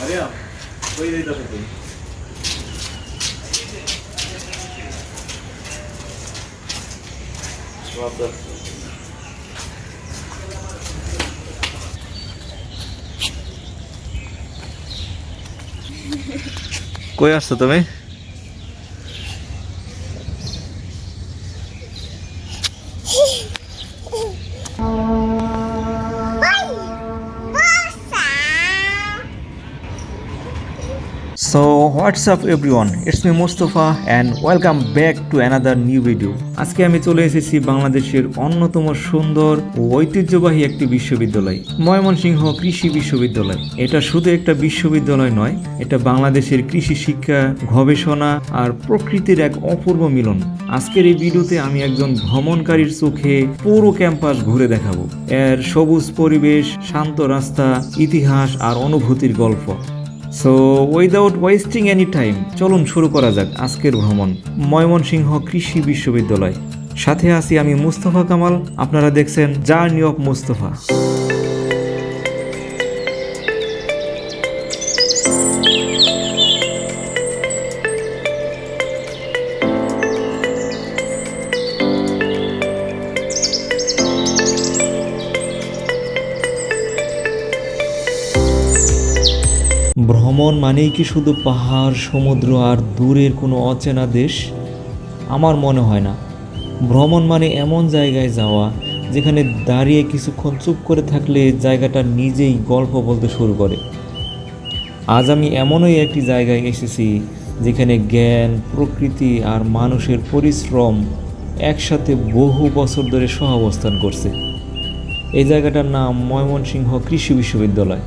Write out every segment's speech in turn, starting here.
Maria, voy a ir a ti. কই আসছো তুমি What's up, everyone? It's me, Mustafa, and welcome back to another new video. আজকে আমি চলে এসেছি বাংলাদেশের অন্যতম সুন্দর ও ঐতিহ্যবাহী একটি বিশ্ববিদ্যালয়, ময়মনসিংহ কৃষি বিশ্ববিদ্যালয় এটা শুধু একটা বিশ্ববিদ্যালয় নয়, এটা বাংলাদেশের কৃষি শিক্ষা, গবেষণা আর প্রকৃতির এক অপূর্ব মিলন আজকের এই ভিডিওতে আমি একজন ভ্রমণকারীর চোখে পুরো ক্যাম্পাস ঘুরে দেখাবো এর সবুজ পরিবেশ, শান্ত রাস্তা, ইতিহাস আর অনুভূতির গল্প so without wasting any time চলুন শুরু করা যাক আজকের ভ্রমণ। ময়মনসিংহ কৃষি বিশ্ববিদ্যালয়। সাথে আছি আমি মুস্তফা কামাল, আপনারা দেখছেন জার্নি অফ মুস্তফা ভ্রমণ মানেই কি শুধু পাহাড়, সমুদ্র আর দূরের কোনো অচেনা দেশ? আমার মনে হয় না। ভ্রমণ মানে এমন জায়গায় যাওয়া, যেখানে দাঁড়িয়ে কিছুক্ষণ চুপ করে থাকলে জায়গাটা নিজেই গল্প বলতে শুরু করে। আজ আমি এমনই একটি জায়গায় এসেছি, যেখানে জ্ঞান, প্রকৃতি আর মানুষের পরিশ্রম একসাথে বহু বছর ধরে সহাবস্থান করছে। এই জায়গাটার নাম ময়মনসিংহ কৃষি বিশ্ববিদ্যালয়।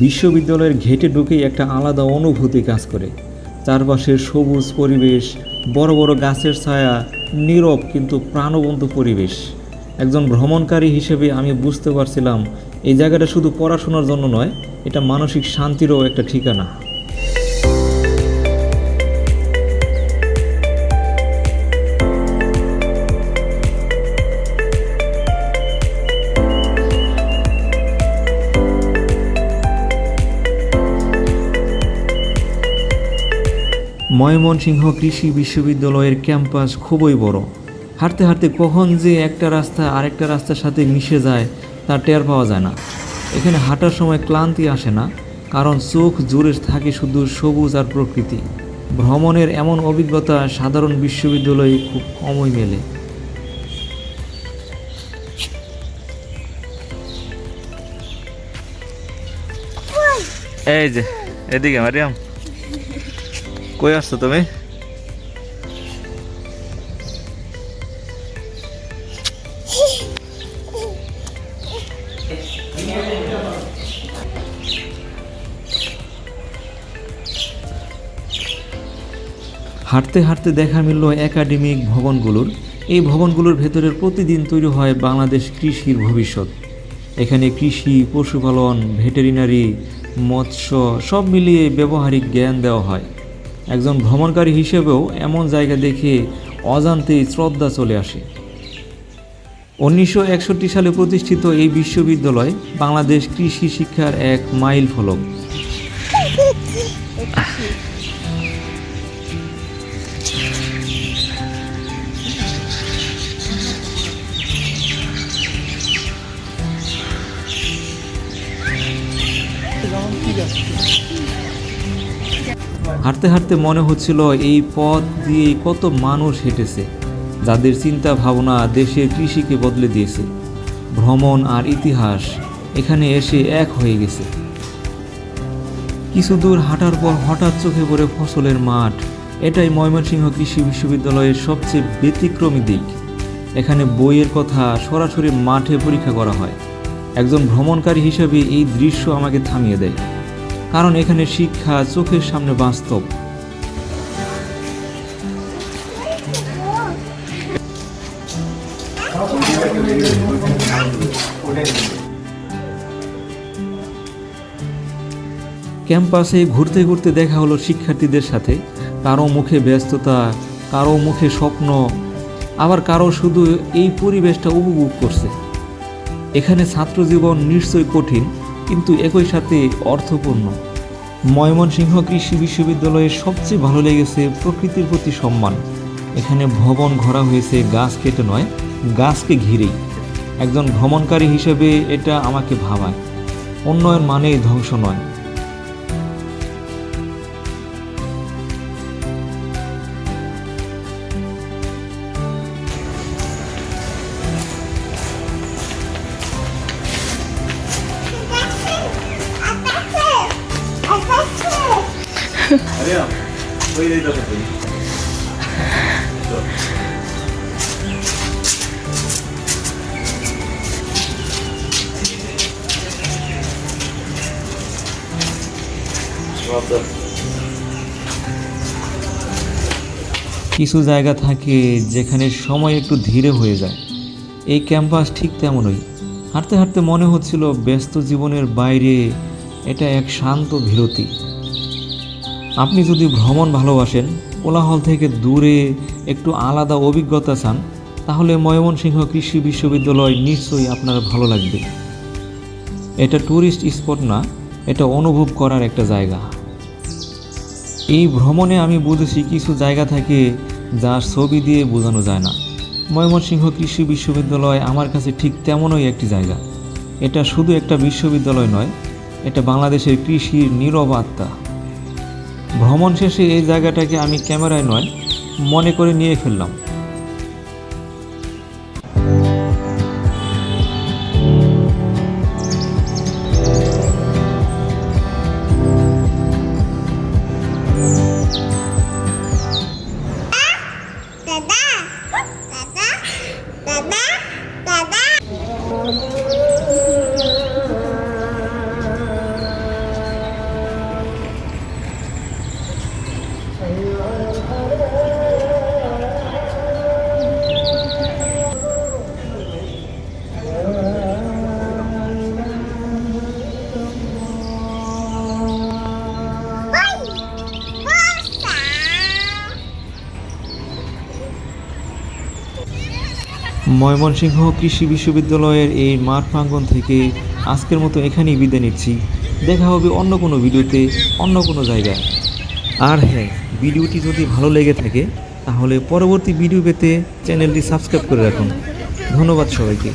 বিশ্ববিদ্যালয়ের ঘেটে ঢুকেই একটা আলাদা অনুভূতি কাজ করে। চারপাশের সবুজ পরিবেশ, বড় বড় গাছের ছায়া, নীরব কিন্তু প্রাণবন্ত পরিবেশ। একজন ভ্রমণকারী হিসেবে আমি বুঝতে পারছিলাম, এই জায়গাটা শুধু পড়াশোনার জন্য নয়, এটা মানসিক শান্তিরও একটা ঠিকানা। ময়মনসিংহ কৃষি বিশ্ববিদ্যালয়ের ক্যাম্পাস খুবই বড়। হাঁটতে হাঁটতে কখন যে একটা রাস্তা আরেকটা রাস্তার সাথে মিশে যায়, তা টের পাওয়া যায় না। এখানে হাঁটার সময় ক্লান্তি আসে না, কারণ চোখ জুড়ে থাকে শুধু সবুজ আর প্রকৃতি। ভ্রমণের এমন অভিজ্ঞতা সাধারণ বিশ্ববিদ্যালয়ে খুব কমই মেলে। এই যে, এদিকে, মারিয়াম। কই আসছো তুমি? হাঁটতে হাঁটতে দেখা মিলল একাডেমিক ভবনগুলোর। এই ভবনগুলোর ভেতরের প্রতিদিন তৈরি হয় বাংলাদেশ কৃষির ভবিষ্যৎ। এখানে কৃষি, পশুপালন, ভেটেরিনারি, মৎস্য সব মিলিয়ে ব্যবহারিক জ্ঞান দেওয়া হয়। একজন ভ্রমণকারী হিসেবেও এমন জায়গা দেখে অজান্তেই শ্রদ্ধা চলে আসে। উনিশশো একষট্টি সালে প্রতিষ্ঠিত এই বিশ্ববিদ্যালয় বাংলাদেশ কৃষি শিক্ষার এক মাইল ফলক হাঁটতে হাঁটতে মনে হচ্ছিল এই পথ দিয়ে কত মানুষ হেঁটেছে, যাদের চিন্তা ভাবনা দেশের কৃষিকে বদলে দিয়েছে। ভ্রমণ আর ইতিহাস এখানে এসে এক হয়ে গেছে। কিছু দূর হাঁটার পর হঠাৎ চোখে পড়ে ফসলের মাঠ। এটাই ময়মনসিংহ কৃষি বিশ্ববিদ্যালয়ের সবচেয়ে ব্যতিক্রমী দিক। এখানে বইয়ের কথা সরাসরি মাঠে পরীক্ষা করা হয়। একজন ভ্রমণকারী হিসেবে এই দৃশ্য আমাকে থামিয়ে দেয়। কারণ এখানে শিক্ষা চোখের সামনে বাস্তব। ক্যাম্পাসে ঘুরতে ঘুরতে দেখা হলো শিক্ষার্থীদের সাথে। কারও মুখে ব্যস্ততা, কারও মুখে স্বপ্ন, আবার কারও শুধু এই পরিবেশটা উপভোগ করছে। এখানে ছাত্র জীবন নিশ্চয়ই কঠিন। কিন্তু একই সাথে অর্থপূর্ণ। ময়মনসিংহ কৃষি বিশ্ববিদ্যালয়ের সবচেয়ে ভালো লেগেছে প্রকৃতির প্রতি সম্মান। এখানে ভবন ঘরা হয়েছে গাছ কেটে নয়, গাছকে ঘিরেই। একজন ভ্রমণকারী হিসেবে এটা আমাকে ভাবায়। উন্নয়ন মানেই ধ্বংস নয়। কিছু জায়গা থাকে যেখানে সময় একটু ধীরে হয়ে যায়। এই ক্যাম্পাস ঠিক তেমনই। হাঁটতে হাঁটতে মনে হচ্ছিল ব্যস্ত জীবনের বাইরে এটা এক শান্ত বিরতি। আপনি যদি ভ্রমণ ভালোবাসেন, কোলাহল থেকে দূরে একটু আলাদা অভিজ্ঞতা চান, তাহলে ময়মনসিংহ কৃষি বিশ্ববিদ্যালয় নিশ্চয়ই আপনার ভালো লাগবে। এটা ট্যুরিস্ট স্পট না, এটা অনুভব করার একটা জায়গা। এই ভ্রমণে আমি বুঝেছি কিছু জায়গা থাকে যা ছবি দিয়ে বোঝানো যায় না। ময়মনসিংহ কৃষি বিশ্ববিদ্যালয় আমার কাছে ঠিক তেমনই একটি জায়গা। এটা শুধু একটা বিশ্ববিদ্যালয় নয়, এটা বাংলাদেশের কৃষির নীরব আত্মা। ভ্রমণ শেষে এই জায়গাটাকে আমি ক্যামেরায় নয় মনে করে নিয়ে ফেললাম। ময়মনসিংহ কৃষি বিশ্ববিদ্যালয়ের এই মাঠ প্রাঙ্গন থেকে আজকের মতো এখানেই বিদায় নিচ্ছি। দেখা হবে অন্য কোনো ভিডিওতে, অন্য কোনো জায়গায়। আর হ্যাঁ ভিডিওটি যদি ভালো লেগে থাকে, তাহলে পরবর্তী ভিডিও পেতে চ্যানেলটি সাবস্ক্রাইব করে রাখুন। ধন্যবাদ সবাইকে।